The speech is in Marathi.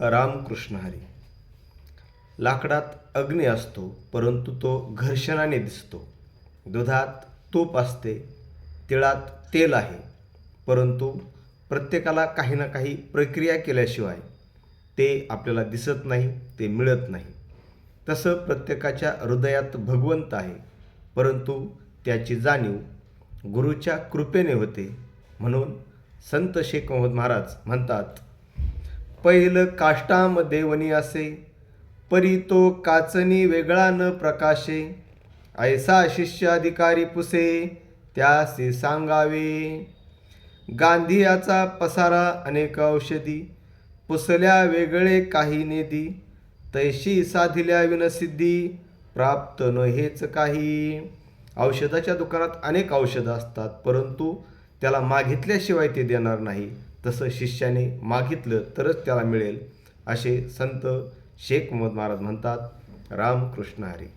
रामकृष्ण हरी. लाकडात अग्नी असतो परंतु तो घर्षणाने दिसतो. दुधात तूप असते तिळात तेल आहे परंतु प्रत्येकाला काही ना काही प्रक्रिया केल्याशिवाय ते आपल्याला दिसत नाही ते मिळत नाही. तसं प्रत्येकाच्या हृदयात भगवंत आहे परंतु त्याची जाणीव गुरुच्या कृपेने होते म्हणून संत शेख मोहम्मद महाराज म्हणतात पहिलं काष्टामध्ये वनी असे परी तो काचनी वेगळा न प्रकाशे. ऐसा शिष्य अधिकारी पुसे त्यासे सांगावे. गांधीयाचा पसारा अनेक औषधी पुसल्या वेगळे काही नेदी तैशी साधिल्या विनसिद्धी प्राप्त न हेच काही. औषधाच्या दुकानात अनेक औषधं असतात परंतु त्याला मागितल्याशिवाय ते देणार नाही. तसं शिष्याने मागितलं तरच त्याला मिळेल असे संत शेख मोहम्मद महाराज म्हणतात. रामकृष्ण हरी.